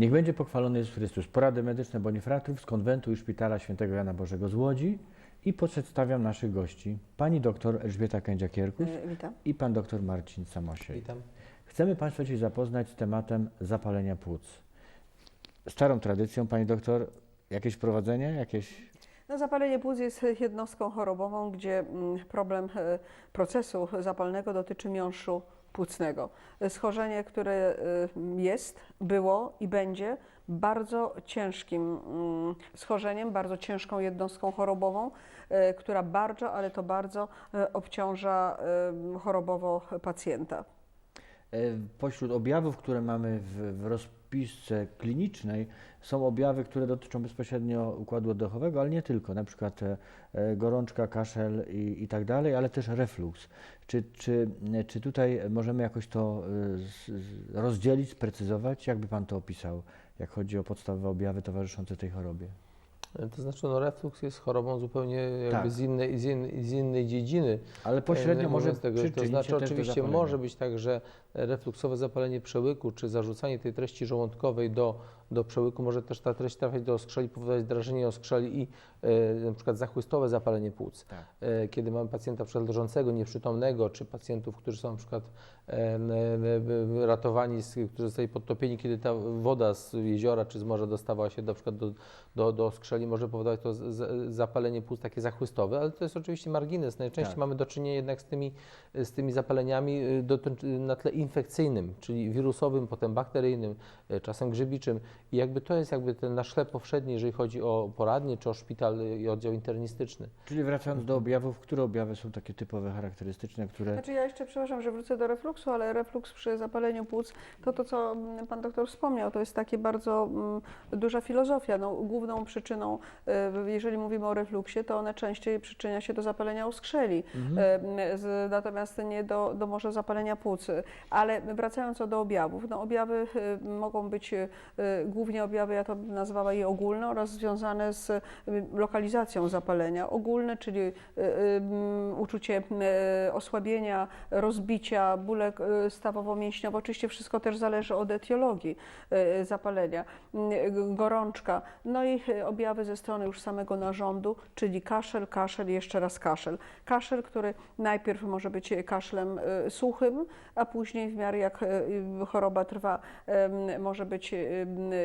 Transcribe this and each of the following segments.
Niech będzie pochwalony Jezus Chrystus. Porady medyczne Bonifratów z konwentu i szpitala świętego Jana Bożego z Łodzi i przedstawiam naszych gości. Pani doktor Elżbieta Kędzia-Kierkus E, Witam. i pan doktor Marcin Samosiej. Witam. Chcemy Państwa dzisiaj zapoznać z tematem zapalenia płuc. Starą tradycją, Pani doktor, jakieś wprowadzenie, jakieś... No, zapalenie płuc jest jednostką chorobową, gdzie mm, problem e, procesu zapalnego dotyczy miąższu płucnego. Schorzenie, które e, jest, było i będzie bardzo ciężkim mm, schorzeniem, bardzo ciężką jednostką chorobową, e, która bardzo, ale to bardzo e, obciąża chorobowo pacjenta. E, Pośród objawów, które mamy w, w rozpisce klinicznej, są objawy, które dotyczą bezpośrednio układu oddechowego, ale nie tylko, na przykład e, e, gorączka, kaszel i, i tak dalej, ale też refluks. Czy, czy, czy tutaj możemy jakoś to e, rozdzielić, sprecyzować? Jakby Pan to opisał, jak chodzi o podstawowe objawy towarzyszące tej chorobie? To znaczy, no, refluks jest chorobą zupełnie jakby Tak. z, innej, z, innej, z innej dziedziny. Ale pośrednio E, może tego, To znaczy, oczywiście może być tak, że refluksowe zapalenie przełyku, czy zarzucanie tej treści żołądkowej do, do przełyku, może też ta treść trafiać do oskrzeli, powodować drażnienie oskrzeli i e, na przykład zachłystowe zapalenie płuc. Tak. E, kiedy mamy pacjenta przykład leżącego, nieprzytomnego, czy pacjentów, którzy są na przykład e, n- ratowani, z, którzy zostali podtopieni, kiedy ta woda z jeziora czy z morza dostawała się na przykład do, do, do skrzeli, może powodować to z, zapalenie płuc takie zachłystowe, ale to jest oczywiście margines. Najczęściej Tak. mamy do czynienia jednak z tymi, z tymi zapaleniami y, doty- na tle infekcyjnym, czyli wirusowym, potem bakteryjnym, y, czasem grzybiczym i jakby to jest jakby ten nasz chleb powszedni, jeżeli chodzi o poradnie, czy o szpital y, i oddział internistyczny. Czyli wracając do objawów, które objawy są takie typowe, charakterystyczne, które... Znaczy ja jeszcze, przepraszam, że wrócę do refluksu, ale refluks przy zapaleniu płuc, to to, co mm, pan doktor wspomniał, to jest takie bardzo mm, duża filozofia. No, główną przyczyną, e, jeżeli mówimy o refluksie, to one częściej przyczynia się do zapalenia oskrzeli, e, z, natomiast nie do, do może zapalenia płuc. Ale wracając do objawów, no objawy e, mogą być e, głównie objawy, ja to bym nazwała je ogólne oraz związane z lokalizacją zapalenia. Ogólne, czyli e, uczucie osłabienia, rozbicia, bóle stawowo-mięśniowe. Oczywiście wszystko też zależy od etiologii zapalenia. Mm, Gorączka, no i objawy ze strony już samego narządu, czyli kaszel, kaszel i jeszcze raz kaszel. Kaszel, który najpierw może być kaszlem suchym, a później w miarę jak e, choroba trwa, może być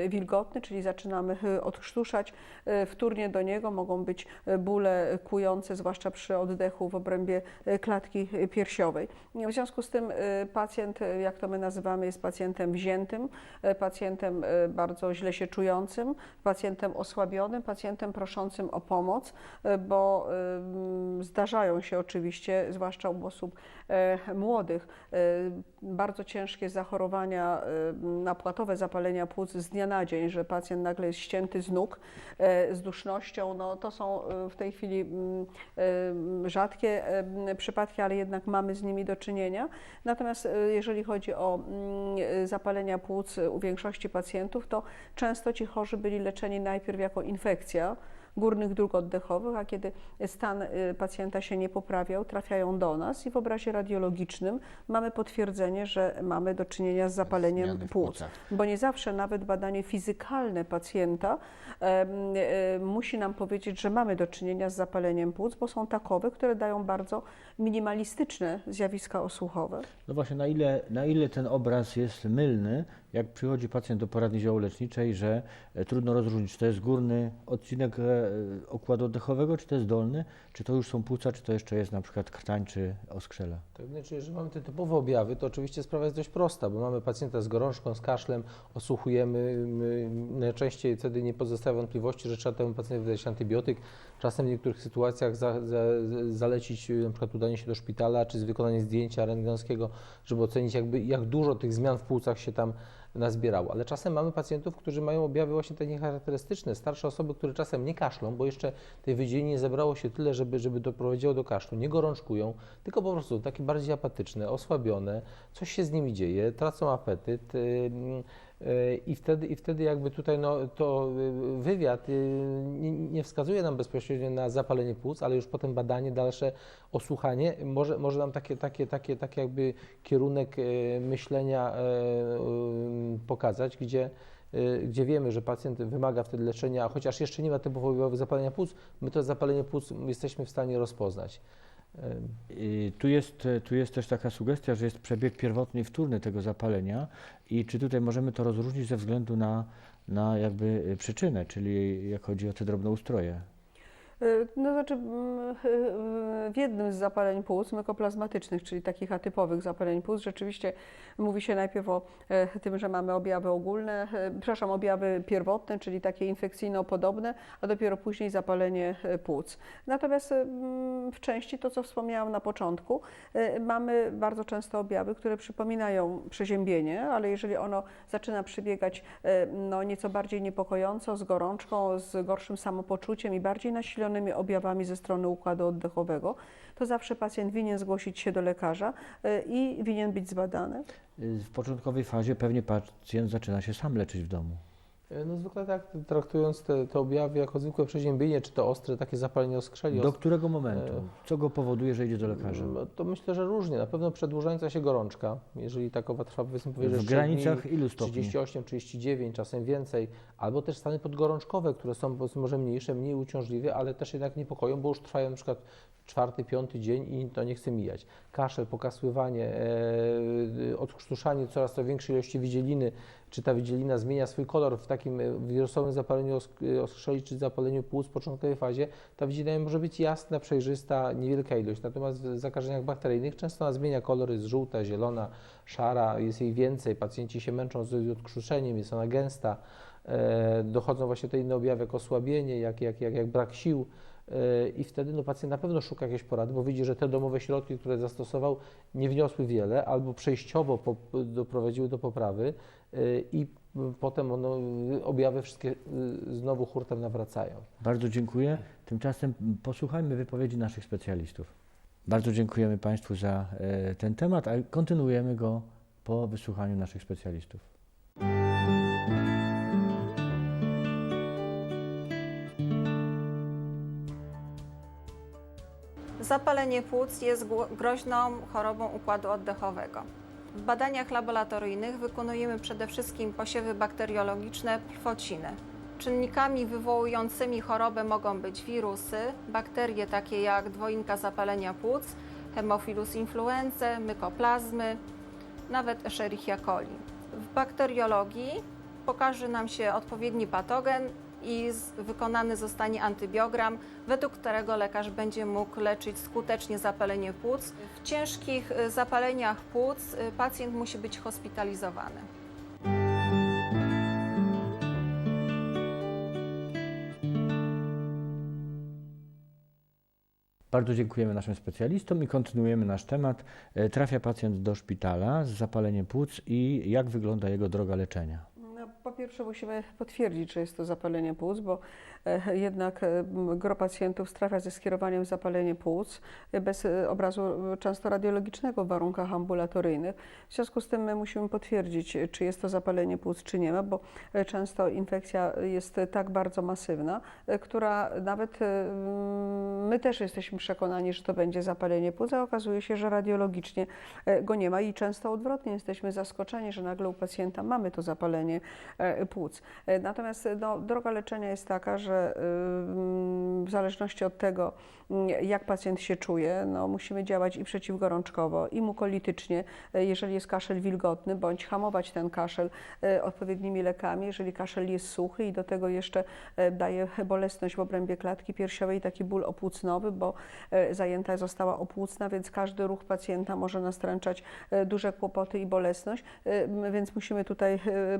wilgotny, czyli zaczynamy e, odkrztuszać. E, Wtórnie do niego mogą być bóle kłujące, zwłaszcza przy oddechu w obrębie klatki piersiowej. W związku z tym pacjent, jak to my nazywamy, jest pacjentem wziętym, pacjentem bardzo źle się czującym, pacjentem osłabionym, pacjentem proszącym o pomoc, bo zdarzają się oczywiście, zwłaszcza u osób młodych, bardzo ciężkie zachorowania e, napłatowe zapalenia płuc z dnia na dzień, że pacjent nagle jest ścięty z nóg e, z dusznością. No, to są e, w tej chwili mm, e, rzadkie przypadki, ale jednak mamy z nimi do czynienia. Natomiast jeżeli chodzi o mm, zapalenia płuc u większości pacjentów, to często ci chorzy byli leczeni najpierw jako infekcja górnych dróg oddechowych, a kiedy stan y, pacjenta się nie poprawiał, trafiają do nas i w obrazie radiologicznym mamy potwierdzenie, że mamy do czynienia z zapaleniem płuc. Bo nie zawsze nawet badanie fizykalne pacjenta e, musi nam powiedzieć, że mamy do czynienia z zapaleniem płuc, bo są takowe, które dają bardzo minimalistyczne zjawiska osłuchowe. No właśnie, na ile, na ile ten obraz jest mylny, jak przychodzi pacjent do poradni ziołoleczniczej, że e, trudno rozróżnić, czy to jest górny odcinek e, układu oddechowego, czy to jest dolny, czy to już są płuca, czy to jeszcze jest na przykład krtań, czy oskrzela. Tak, znaczy, jeżeli mamy te typowe objawy, to oczywiście sprawa jest dość prosta, bo mamy pacjenta z gorączką, z kaszlem, osłuchujemy, my, najczęściej wtedy nie pozostaje wątpliwości, że trzeba temu pacjentowi dać antybiotyk. Czasem w niektórych sytuacjach za, za, zalecić na przykład udanie się do szpitala, czy wykonanie zdjęcia rentgenowskiego, żeby ocenić jakby jak dużo tych zmian w płucach się tam nazbierało. Ale czasem mamy pacjentów, którzy mają objawy właśnie takie charakterystyczne, starsze osoby, które czasem nie kaszlą, bo jeszcze tej wydzieliny nie zebrało się tyle, żeby, żeby doprowadziło do kaszlu, nie gorączkują, tylko po prostu takie bardziej apatyczne, osłabione, coś się z nimi dzieje, tracą apetyt, E, I wtedy, I wtedy jakby tutaj no, to y, wywiad y, nie, nie wskazuje nam bezpośrednio na zapalenie płuc, ale już potem badanie, dalsze osłuchanie może, może nam takie, takie, takie, takie jakby kierunek e, myślenia y, pokazać, gdzie, y, gdzie wiemy, że pacjent wymaga wtedy leczenia, a chociaż jeszcze nie ma typowo zapalenia płuc, my to zapalenie płuc jesteśmy w stanie rozpoznać. I Tu jest, tu jest też taka sugestia, że jest przebieg pierwotny i wtórny tego zapalenia i czy tutaj możemy to rozróżnić ze względu na, na jakby y, przyczynę, czyli jak chodzi o te drobnoustroje. Y, No znaczy y, w jednym z zapaleń płuc mykoplazmatycznych, czyli takich atypowych zapaleń płuc, rzeczywiście mówi się najpierw o e, tym, że mamy objawy ogólne, e, przepraszam, objawy pierwotne, czyli takie infekcyjno-podobne, a dopiero później zapalenie e, płuc. Natomiast w części to, co wspomniałam na początku, e, mamy bardzo często objawy, które przypominają przeziębienie, ale jeżeli ono zaczyna przebiegać e, no, nieco bardziej niepokojąco, z gorączką, z gorszym samopoczuciem i bardziej nasilonymi objawami ze strony układu oddechowego, to zawsze pacjent winien zgłosić się do lekarza e, i winien być zbadany. Y, W początkowej fazie pewnie pacjent zaczyna się sam leczyć w domu. E, No zwykle tak, traktując te, te objawy jako zwykłe przeziębienie, czy to ostre takie zapalenie oskrzeli, Do którego momentu? E, Co go powoduje, że idzie do lekarza? No, To myślę, że różnie. Na pewno przedłużająca się gorączka, jeżeli takowa trwa powiedzmy powyżej W granicach dni, ilu stopni? 38, 39, czasem więcej, albo też stany podgorączkowe, które są może mniejsze, mniej uciążliwe, ale też jednak niepokoją, bo już trwają na przykład czwarty, piąty dzień i to nie chce mijać. Kaszel, pokasływanie, e, odkrztuszanie coraz to większej ilości widzieliny, czy ta widzielina zmienia swój kolor w takim e, wirusowym zapaleniu osk- oskrzeli czy zapaleniu płuc w początkowej fazie, ta widzielina może być jasna, przejrzysta, niewielka ilość. Natomiast w zakażeniach bakteryjnych często ona zmienia kolor, jest żółta, zielona, szara, jest jej więcej. Pacjenci się męczą z odkrztuszeniem, jest ona gęsta. E, dochodzą właśnie te inne objawy jak osłabienie, jak, jak, jak, jak brak sił. I wtedy no, pacjent na pewno szuka jakiejś porady, bo widzi, że te domowe środki, które zastosował, nie wniosły wiele albo przejściowo doprowadziły do poprawy e, i potem ono, objawy wszystkie e, znowu hurtem nawracają. Bardzo dziękuję. Tymczasem posłuchajmy wypowiedzi naszych specjalistów. Bardzo dziękujemy Państwu za e, ten temat, a kontynuujemy go po wysłuchaniu naszych specjalistów. Zapalenie płuc jest groźną chorobą układu oddechowego. W badaniach laboratoryjnych wykonujemy przede wszystkim posiewy bakteriologiczne trwociny. Czynnikami wywołującymi chorobę mogą być wirusy, bakterie takie jak dwojinka zapalenia płuc, Haemophilus influenzae, mykoplazmy, nawet Escherichia coli. W bakteriologii pokaże nam się odpowiedni patogen i wykonany zostanie antybiogram, według którego lekarz będzie mógł leczyć skutecznie zapalenie płuc. W ciężkich y, zapaleniach płuc y, pacjent musi być hospitalizowany. Bardzo dziękujemy naszym specjalistom i kontynuujemy nasz temat. E, Trafia pacjent do szpitala z zapaleniem płuc i jak wygląda jego droga leczenia? Po pierwsze musimy potwierdzić, że jest to zapalenie płuc, bo jednak e, gro pacjentów trafia ze skierowaniem zapalenie płuc e, bez e, obrazu e, często radiologicznego w warunkach ambulatoryjnych. W związku z tym my musimy potwierdzić, e, czy jest to zapalenie płuc, czy nie ma, bo e, często infekcja jest e, tak bardzo masywna, e, która nawet e, my też jesteśmy przekonani, że to będzie zapalenie płuc, a okazuje się, że radiologicznie e, go nie ma i często odwrotnie jesteśmy zaskoczeni, że nagle u pacjenta mamy to zapalenie e, płuc. E, Natomiast e, no, droga leczenia jest taka, że mm, w zależności od tego, mm, jak pacjent się czuje, no, musimy działać i przeciwgorączkowo, i mukolitycznie, e, jeżeli jest kaszel wilgotny, bądź hamować ten kaszel e, odpowiednimi lekami, jeżeli kaszel jest suchy i do tego jeszcze e, daje bolesność w obrębie klatki piersiowej, taki ból opłucnowy, bo zajęta została opłucna, więc każdy ruch pacjenta może nastręczać duże kłopoty i bolesność, więc musimy tutaj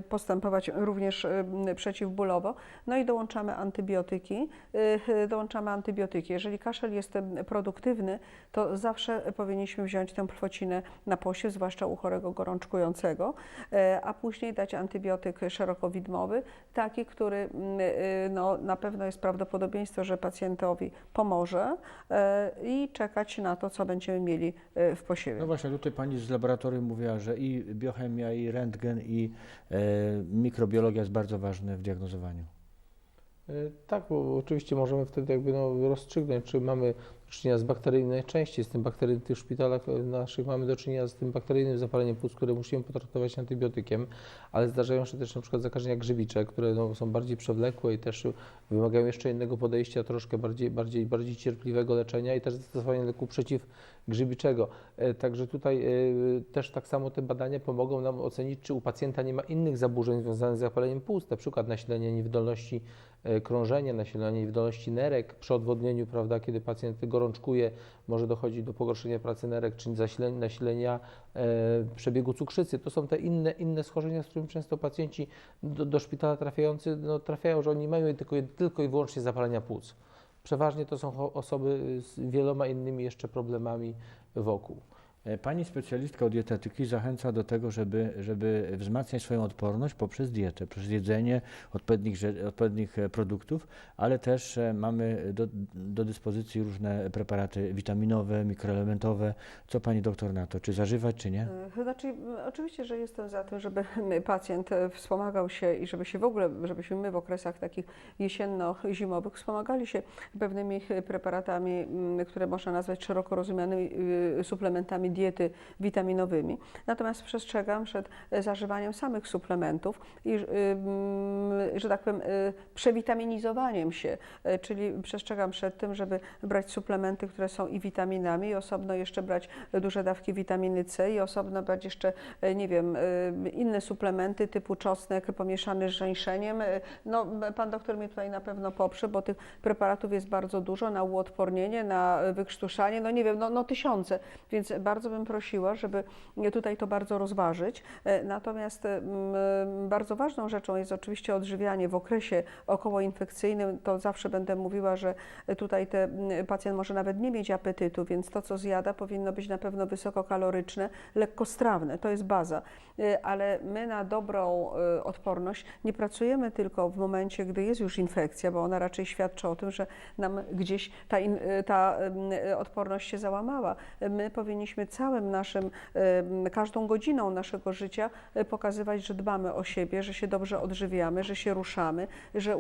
postępować również przeciwbólowo. No i dołączamy antybiotyki. Y, y, Dołączamy antybiotyki. Jeżeli kaszel jest produktywny, to zawsze powinniśmy wziąć tę plwocinę na posiew, zwłaszcza u chorego gorączkującego, e, a później dać antybiotyk szerokowidmowy, taki, który mm, y, no, na pewno jest prawdopodobieństwo, że pacjentowi pomoże e, i czekać na to, co będziemy mieli e, w posiewie. No właśnie, tutaj pani z laboratorium mówiła, że i biochemia, i rentgen, i mikrobiologia jest bardzo ważne w diagnozowaniu. E, Tak, bo oczywiście możemy wtedy jakby no rozstrzygnąć, czy mamy do czynienia z bakteryjnym, najczęściej z tym bakteryjnym, w tych szpitalach e, naszych mamy do czynienia z tym bakteryjnym zapaleniem płuc, które musimy potraktować antybiotykiem, ale zdarzają się też na przykład zakażenia grzybicze, które no, są bardziej przewlekłe i też wymagają jeszcze innego podejścia, troszkę bardziej, bardziej, bardziej cierpliwego leczenia i też zastosowania leku przeciwgrzybiczego. E, Także tutaj e, też tak samo te badania pomogą nam ocenić, czy u pacjenta nie ma innych zaburzeń związanych z zapaleniem płuc, na przykład niewydolności e, krążenia, nasilenia niewydolności nerek przy odwodnieniu, prawda, kiedy pacjent gorączkuje, może dochodzić do pogorszenia pracy nerek, czy zasilenia, nasilenia e, przebiegu cukrzycy. To są te inne, inne schorzenia, z którymi często pacjenci do, do szpitala trafiający no, trafiają, że oni mają tylko, tylko i wyłącznie zapalenia płuc. Przeważnie to są osoby z wieloma innymi jeszcze problemami wokół. E, Pani specjalistka od dietetyki zachęca do tego, żeby, żeby wzmacniać swoją odporność poprzez dietę, przez jedzenie odpowiednich, odpowiednich e, produktów, ale też e, mamy do, do dyspozycji różne preparaty witaminowe, mikroelementowe. Co pani doktor na to? Czy zażywać, czy nie? Znaczy, oczywiście, że jestem za tym, żeby pacjent wspomagał się i żeby się w ogóle, żebyśmy my w okresach takich jesienno-zimowych wspomagali się pewnymi preparatami, które można nazwać szeroko rozumianymi y, suplementami diety witaminowymi. Natomiast przestrzegam przed e, zażywaniem samych suplementów i, że tak powiem, y, przewitaminizowaniem się, e, czyli przestrzegam przed tym, żeby brać suplementy, które są i witaminami, i osobno jeszcze brać duże dawki witaminy C i osobno brać jeszcze, e, nie wiem, e, inne suplementy typu czosnek pomieszany z żeńszeniem. E, No, pan doktor mnie tutaj na pewno poprze, bo tych preparatów jest bardzo dużo na uodpornienie, na e, wykrztuszanie, no nie wiem, no, no tysiące, więc bardzo bym prosiła, żeby tutaj to bardzo rozważyć. E, Natomiast e, bardzo ważną rzeczą jest oczywiście odżywianie w okresie okołoinfekcyjnym. To zawsze będę mówiła, że tutaj te, pacjent może nawet nie mieć apetytu, więc to, co zjada, powinno być na pewno wysokokaloryczne, lekkostrawne. To jest baza. Y, Ale my na dobrą y, odporność nie pracujemy tylko w momencie, gdy jest już infekcja, bo ona raczej świadczy o tym, że nam gdzieś ta, ta odporność się załamała. My powinniśmy całym naszym, każdą godziną naszego życia y, pokazywać, że dbamy o siebie, że się dobrze odżywiamy, że się ruszamy, że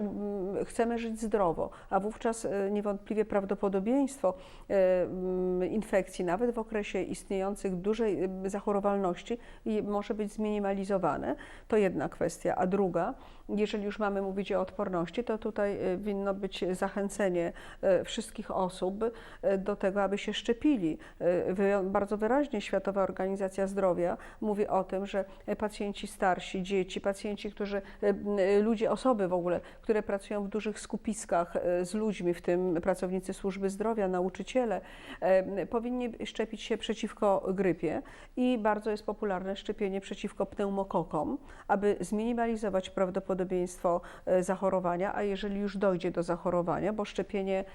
chcemy żyć zdrowo, a wówczas y, niewątpliwie prawdopodobieństwo mm, infekcji, nawet w okresie istniejących dużej zachorowalności, może być zminimalizowane. To jedna kwestia. A druga, jeżeli już mamy mówić o odporności, to tutaj winno być zachęcenie wszystkich osób do tego, aby się szczepili. Bardzo wyraźnie Światowa Organizacja Zdrowia mówi o tym, że y, pacjenci starsi, dzieci, pacjenci, którzy, y, y, ludzie, osoby w ogóle, które pracują w dużych skupiskach z ludźmi, w tym pracownicy służby zdrowia, nauczyciele, powinni szczepić się przeciwko grypie i bardzo jest popularne szczepienie przeciwko pneumokokom, aby zminimalizować prawdopodobieństwo e, zachorowania, a jeżeli już dojdzie do zachorowania, bo szczepienie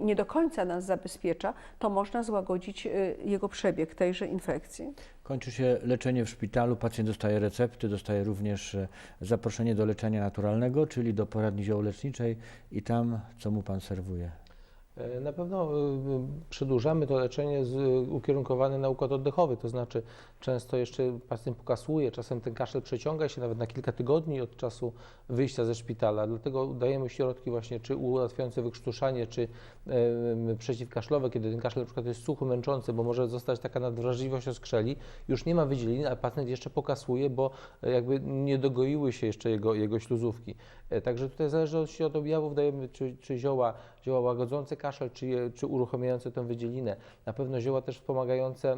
nie do końca nas zabezpiecza, to można złagodzić e, jego przebieg tejże infekcji. Kończy się leczenie w szpitalu, pacjent dostaje recepty, dostaje również e, zaproszenie do leczenia naturalnego, czyli do poradni ziołoleczniczej i tam co mu pan serwuje. E, Na pewno y, y, przedłużamy to leczenie y, ukierunkowane na układ oddechowy, to znaczy często jeszcze pacjent pokasuje, czasem ten kaszel przeciąga się nawet na kilka tygodni od czasu wyjścia ze szpitala, dlatego dajemy środki właśnie czy ułatwiające wykrztuszanie, czy em, przeciwkaszlowe, kiedy ten kaszel na przykład jest suchy, męczący, bo może zostać taka nadwrażliwość oskrzeli, już nie ma wydzielin, a pacjent jeszcze pokasuje, bo e, jakby nie dogoiły się jeszcze jego, jego śluzówki. E, Także tutaj zależy od, od objawów, dajemy czy, czy zioła, zioła łagodzące kaszel, czy, czy uruchamiające tę wydzielinę. Na pewno zioła też wspomagające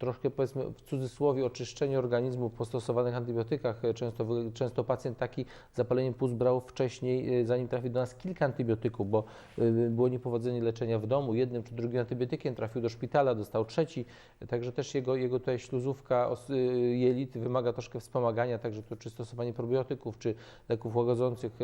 troszkę powiedzmy w cudzysłowie oczyszczenie organizmu po stosowanych antybiotykach. E, Często, często pacjent taki z zapaleniem płuc brał wcześniej, e, zanim trafił do nas, kilka antybiotyków, bo e, było niepowodzenie leczenia w domu. Jednym czy drugim antybiotykiem trafił do szpitala, dostał trzeci. Także też jego, jego tutaj śluzówka jelit wymaga troszkę wspomagania, także to czy stosowanie probiotyków, czy leków łagodzących,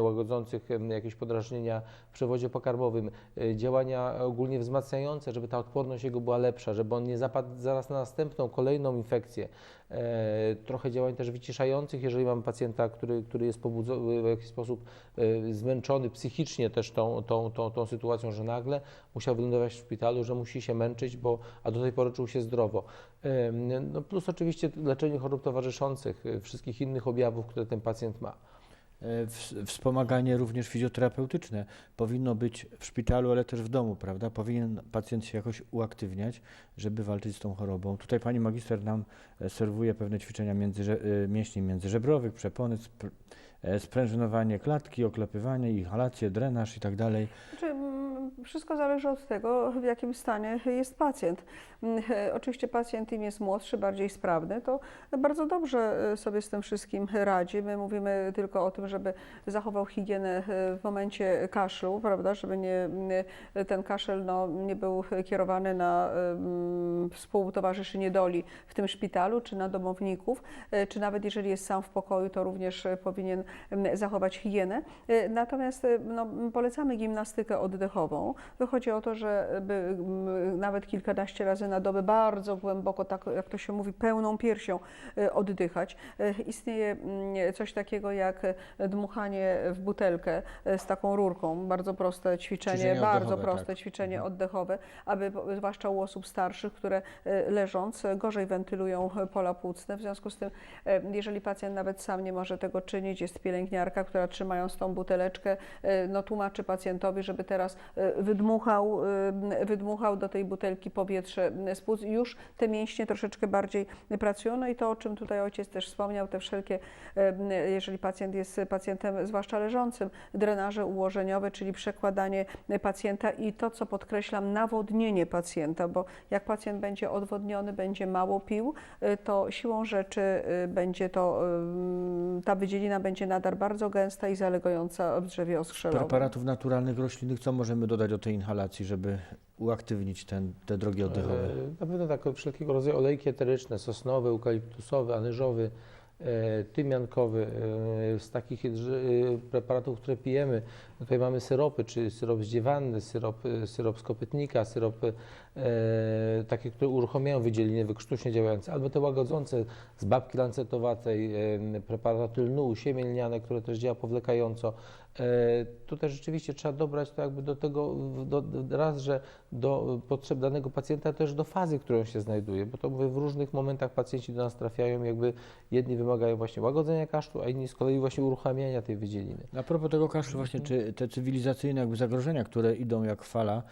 łagodzących jakieś podrażnienia w przewodzie pokarmowym, działania ogólnie wzmacniające, żeby ta odporność jego była lepsza, żeby on nie zapadł zaraz na następną, kolejną infekcję. E, Trochę działań też wyciszających, jeżeli mamy pacjenta, który, który jest pobudzony w jakiś sposób e, zmęczony psychicznie też tą, tą, tą, tą sytuacją, że nagle musiał wylądować w szpitalu, że musi się męczyć, bo, a do tej pory czuł się zdrowo. E, No plus oczywiście leczenie chorób towarzyszących, e, wszystkich innych objawów, które ten pacjent ma. E, ws- Wspomaganie również fizjoterapeutyczne powinno być w szpitalu, ale też w domu, prawda? Powinien pacjent się jakoś uaktywniać, żeby walczyć z tą chorobą. Tutaj pani magister nam e, serwuje pewne ćwiczenia między, mięśni międzyżebrowych, przepony, e, sprężynowanie klatki, oklepywanie, inhalacje, drenaż i tak dalej. Znaczy, wszystko zależy od tego, w jakim stanie jest pacjent. Mm, e, Oczywiście pacjent im jest młodszy, bardziej sprawny, to bardzo dobrze e, sobie z tym wszystkim radzi. My mówimy tylko o tym, żeby zachował higienę e, w momencie kaszlu, prawda, żeby nie, ten kaszel no, nie był kierowany na współtowarzyszy niedoli w tym szpitalu, czy na domowników, e, czy nawet jeżeli jest sam w pokoju, to również e, powinien zachować higienę. E, Natomiast e, no, polecamy gimnastykę oddechową. Chodzi o to, żeby nawet kilkanaście razy na dobę bardzo głęboko, tak jak to się mówi, pełną piersią e, oddychać. Istnieje mm, coś takiego jak dmuchanie w butelkę z taką rurką. Bardzo proste ćwiczenie, Ćwiczenie bardzo oddechowe, proste tak. ćwiczenie Mhm. oddechowe, aby zwłaszcza u osób starszych, które leżąc gorzej wentylują pola płucne. W związku z tym, jeżeli pacjent nawet sam nie może tego czynić, jest pielęgniarka, która trzymając tą buteleczkę, e, no, tłumaczy pacjentowi, żeby teraz e, wydmuchał, e, wydmuchał do tej butelki powietrze z płuc. Już te mięśnie troszeczkę bardziej pracują. No i to, o czym tutaj ojciec też wspomniał, te wszelkie, jeżeli pacjent jest pacjentem, zwłaszcza leżącym, drenaże ułożeniowe, czyli przekładanie pacjenta i to, co podkreślam, nawodnienie pacjenta, bo jak pacjent będzie odwodniony, będzie mało pił, to siłą rzeczy będzie to, ta wydzielina będzie nadal bardzo gęsta i zalegająca w drzewie oskrzelowym. Preparatów naturalnych, roślinnych, co możemy dodać do tej inhalacji, żeby uaktywnić ten, te drogi oddechowe? E, Na pewno tak wszelkiego rodzaju olejki eteryczne, sosnowy, eukaliptusowy, anyżowy, e, tymiankowy. e, Z takich preparatów, które pijemy, tutaj mamy syropy, czy syrop z dziewanny, syrop, e, syrop z kopytnika, syrop e, takie, które uruchamiają wydzieliny wykrztuśnie działające, albo te łagodzące z babki lancetowatej, e, preparaty lnu, siemię lniane, które też działa powlekająco. E, Tutaj rzeczywiście trzeba dobrać to jakby do tego, do, raz, że do potrzeb danego pacjenta, też do fazy, w którą się znajduje, bo to mówię, w różnych momentach pacjenci do nas trafiają, jakby jedni wymagają właśnie łagodzenia kaszlu, a inni z kolei właśnie uruchamiania tej wydzieliny. A propos tego kaszlu właśnie, czy te cywilizacyjne jakby zagrożenia, które idą jak fala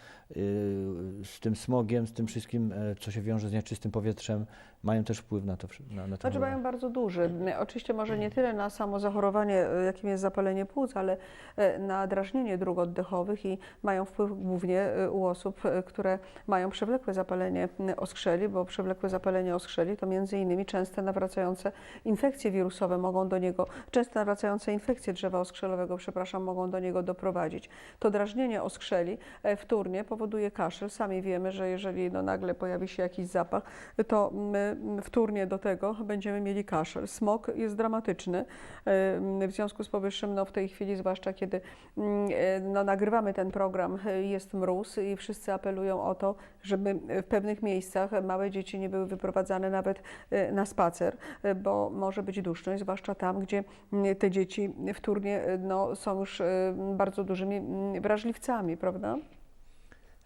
z tym smogiem, z tym wszystkim, e, co się wiąże z nieczystym powietrzem, mają też wpływ na to, na, na Znaczy mają bardzo duży. Oczywiście może nie tyle na samo zachorowanie, e, jakim jest zapalenie płuc, ale e, na drażnienie dróg oddechowych i mają wpływ głównie u osób, które mają przewlekłe zapalenie oskrzeli, bo przewlekłe zapalenie oskrzeli to między innymi częste nawracające infekcje wirusowe mogą do niego, często nawracające infekcje drzewa oskrzelowego, przepraszam, mogą do niego doprowadzić. To drażnienie oskrzeli wtórnie powoduje kaszel. Sami wiemy, że jeżeli no, nagle pojawi się jakiś zapach, to my wtórnie do tego będziemy mieli kaszel. Smog jest dramatyczny. E, W związku z powyższym, no, w tej chwili, zwłaszcza kiedy mm, e, no, nagrywamy ten program, e, jest mróz i wszyscy apelują o to, żeby w pewnych miejscach małe dzieci nie były wyprowadzane nawet e, na spacer, e, bo może być duszność, zwłaszcza tam, gdzie mm, te dzieci wtórnie e, no, są już e, bardzo dużymi mm, wrażliwcami, prawda?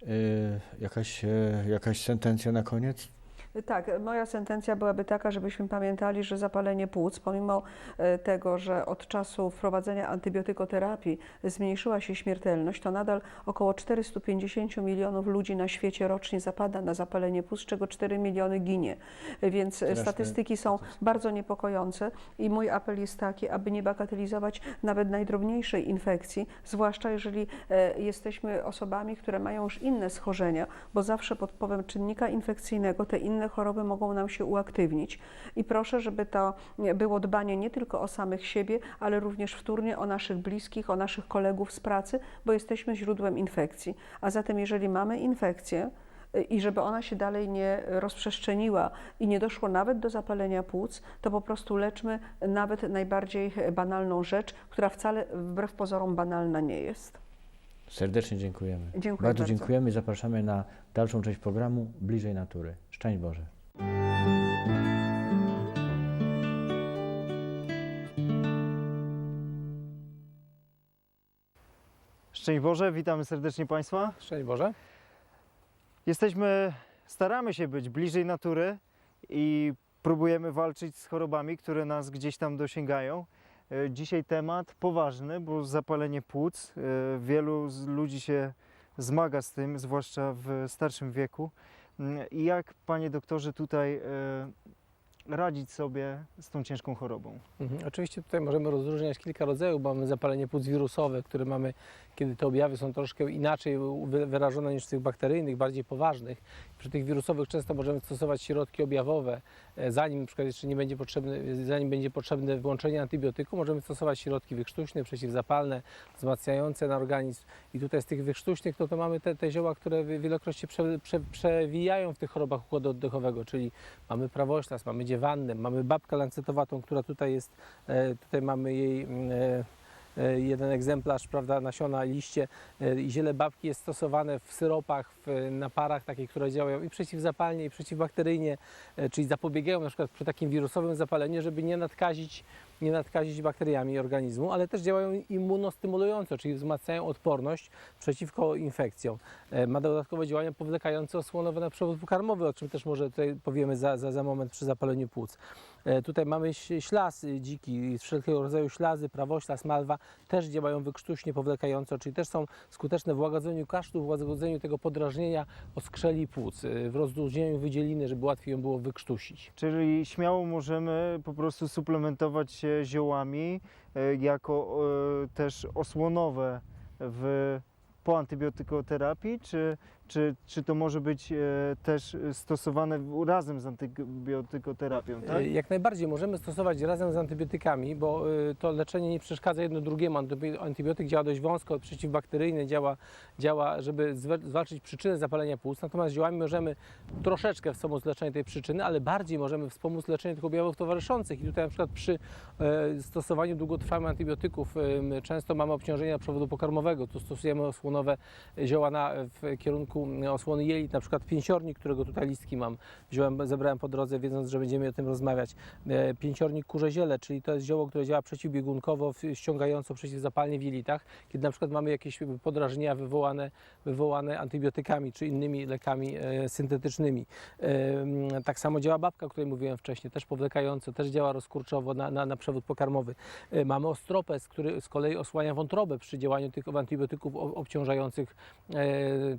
Yy, jakaś, e, jakaś sentencja na koniec? Tak, moja sentencja byłaby taka, żebyśmy pamiętali, że zapalenie płuc, pomimo e, tego, że od czasu wprowadzenia antybiotykoterapii zmniejszyła się śmiertelność, to nadal około 450 milionów ludzi na świecie rocznie zapada na zapalenie płuc, z czego 4 miliony ginie. Więc Straszne statystyki są bardzo niepokojące i mój apel jest taki, aby nie bagatelizować nawet najdrobniejszej infekcji, zwłaszcza jeżeli e, jesteśmy osobami, które mają już inne schorzenia, bo zawsze pod wpływem czynnika infekcyjnego te inne inne choroby mogą nam się uaktywnić. I proszę, żeby to było dbanie nie tylko o samych siebie, ale również wtórnie o naszych bliskich, o naszych kolegów z pracy, bo jesteśmy źródłem infekcji. A zatem, jeżeli mamy infekcję, i żeby ona się dalej nie rozprzestrzeniła i nie doszło nawet do zapalenia płuc, to po prostu leczmy nawet najbardziej banalną rzecz, która wcale wbrew pozorom banalna nie jest. Serdecznie dziękujemy. Dziękuję bardzo, bardzo. dziękujemy i zapraszamy na dalszą część programu Bliżej Natury. Szczęść Boże. Szczęść Boże, witamy serdecznie Państwa. Szczęść Boże. Jesteśmy, staramy się być bliżej natury i próbujemy walczyć z chorobami, które nas gdzieś tam dosięgają. E, Dzisiaj temat poważny, bo zapalenie płuc. E, Wielu z ludzi się zmaga z tym, zwłaszcza w starszym wieku. Mm, I jak, panie doktorze, tutaj e, radzić sobie z tą ciężką chorobą? Mhm. Oczywiście tutaj możemy rozróżniać kilka rodzajów. Mamy zapalenie płuc wirusowe, które mamy, kiedy te objawy są troszkę inaczej wy- wyrażone niż w tych bakteryjnych, bardziej poważnych. Przy tych wirusowych często możemy stosować środki objawowe, e, zanim przykład jeszcze nie będzie potrzebne, zanim będzie potrzebne włączenie antybiotyku, możemy stosować środki wykrztuśne, przeciwzapalne, wzmacniające na organizm. I tutaj z tych wykrztuśnych no to mamy te, te zioła, które wi- wielokroć się prze, prze, przewijają w tych chorobach układu oddechowego, czyli mamy prawoślas, mamy dziewannę, mamy babkę lancetowatą, która tutaj jest, e, tutaj mamy jej mm, e, e, jeden egzemplarz, prawda, nasiona, liście e, i ziele babki jest stosowane w syropach, w naparach takich, które działają i przeciwzapalnie, i przeciwbakteryjnie, e, czyli zapobiegają na przykład przy takim wirusowym zapaleniu, żeby nie nadkazić, nie nadkazić bakteriami organizmu, ale też działają immunostymulująco, czyli wzmacniają odporność przeciwko infekcjom. E, Ma dodatkowe działania powlekające osłonowe na przewód pokarmowy, o czym też może tutaj powiemy za, za, za moment przy zapaleniu płuc. E, Tutaj mamy ś- ślas y, dziki, wszelkiego rodzaju ślazy, prawoślas, malwa, też działają wykrztuśnie, powlekająco, czyli też są skuteczne w łagodzeniu kaszlu, w łagodzeniu tego podrażnienia oskrzeli płuc, y, w rozluźnieniu wydzieliny, żeby łatwiej ją było wykrztusić. Czyli śmiało możemy po prostu suplementować się ziołami e, jako e, też osłonowe w, po antybiotykoterapii, czy, czy, czy to może być e, też stosowane razem z antybiotykoterapią, tak? Y, Jak najbardziej możemy stosować razem z antybiotykami, bo y, to leczenie nie przeszkadza jedno drugiemu. Antybi- Antybiotyk działa dość wąsko, przeciwbakteryjny, działa, działa żeby zwalczyć przyczynę zapalenia płuc. Natomiast ziołami możemy troszeczkę wspomóc leczenie tej przyczyny, ale bardziej możemy wspomóc leczenie tych objawów towarzyszących. I tutaj na przykład przy e, stosowaniu długotrwałych antybiotyków często mamy obciążenia przewodu pokarmowego. Tu stosujemy osłonowe zioła na, w kierunku osłony jelit, na przykład pięciornik, którego tutaj listki mam, wziąłem, zebrałem po drodze, wiedząc, że będziemy o tym rozmawiać. E, Pięciornik kurze ziele, czyli to jest zioło, które działa przeciwbiegunkowo, ściągająco przeciwzapalnie w jelitach, kiedy na przykład mamy jakieś podrażnienia wywołane, wywołane antybiotykami czy innymi lekami e, syntetycznymi. E, Tak samo działa babka, o której mówiłem wcześniej, też powlekająco, też działa rozkurczowo na, na, na przewód pokarmowy. Mamy ostropes, który z kolei osłania wątrobę przy działaniu tych antybiotyków obciążających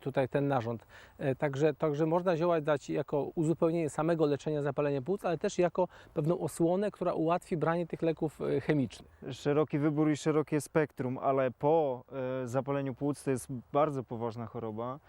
tutaj ten narząd. E, Także, także można zioła dać jako uzupełnienie samego leczenia zapalenia płuc, ale też jako pewną osłonę, która ułatwi branie tych leków e, chemicznych. Szeroki wybór i szerokie spektrum, ale po e, zapaleniu płuc to jest bardzo poważna choroba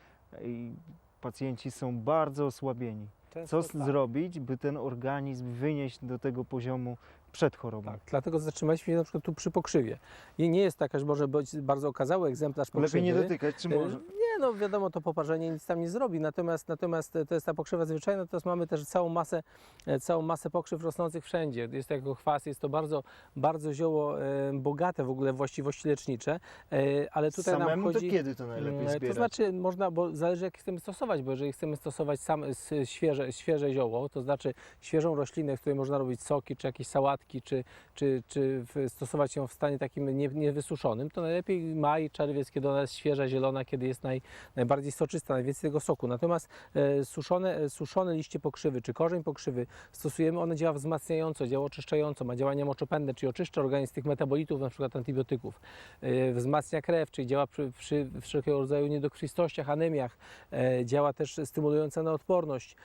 i pacjenci są bardzo osłabieni. Co tak. zrobić, by ten organizm wynieść do tego poziomu przed chorobą? Tak, dlatego zatrzymaliśmy się na przykład tu przy pokrzywie. I nie jest taka, że może być bardzo okazały egzemplarz pokrzywy. Lepiej nie dotykać, czy może? Nie, no wiadomo, to poparzenie nic tam nie zrobi, natomiast, natomiast to jest ta pokrzywa zwyczajna, natomiast mamy też całą masę, e, całą masę pokrzyw rosnących wszędzie. Jest to jako chwas, jest to bardzo, bardzo zioło e, bogate w ogóle właściwości lecznicze, e, ale tutaj nam Samemu chodzi... to kiedy to najlepiej Mm, zbierać? To znaczy można, bo zależy jak chcemy stosować, bo jeżeli chcemy stosować sam, świeże, świeże zioło, to znaczy świeżą roślinę, z której można robić soki, czy jakieś sałatki, czy, czy, czy stosować ją w stanie takim nie- niewysuszonym, to najlepiej maj, czerwiec, kiedy ona jest świeża, zielona, kiedy jest naj, najbardziej soczysta, najwięcej tego soku. Natomiast e, suszone, e, suszone liście pokrzywy, czy korzeń pokrzywy stosujemy, one działa wzmacniająco, działa oczyszczająco, ma działanie moczopędne, czyli oczyszcza organizm tych metabolitów, na przykład antybiotyków. E, wzmacnia krew, czyli działa przy, przy wszelkiego rodzaju niedokrwistościach, anemiach, działa też stymulująco na odporność,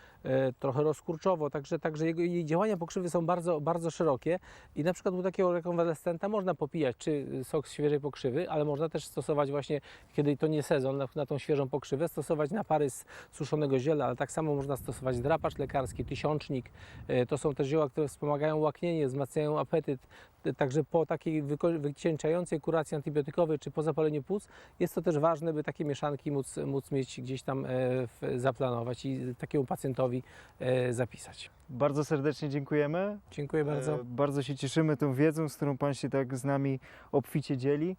trochę rozkurczowo, także, także jego, jej działania pokrzywy są bardzo, bardzo szerokie i na przykład u takiego rekonwalescenta można popijać czy sok z świeżej pokrzywy, ale można też stosować właśnie, kiedy to nie sezon, na, na tą świeżą pokrzywę, stosować napary z suszonego ziela, ale tak samo można stosować drapacz lekarski, tysiącznik. E, To są też zioła, które wspomagają łaknienie, wzmacniają apetyt. E, Także po takiej wycieńczającej kuracji antybiotykowej czy po zapaleniu płuc jest to też ważne, by takie mieszanki móc, móc mieć gdzieś tam e, zaplanować i takiemu pacjentowi zapisać. Bardzo serdecznie dziękujemy. Dziękuję bardzo. Bardzo się cieszymy tą wiedzą, z którą Pan się tak z nami obficie dzieli.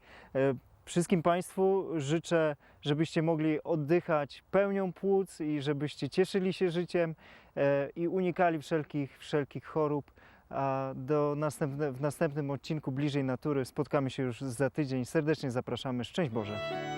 Wszystkim Państwu życzę, żebyście mogli oddychać pełnią płuc i żebyście cieszyli się życiem e, i unikali wszelkich, wszelkich chorób. A do następne, w następnym odcinku Bliżej Natury spotkamy się już za tydzień. Serdecznie zapraszamy. Szczęść Boże!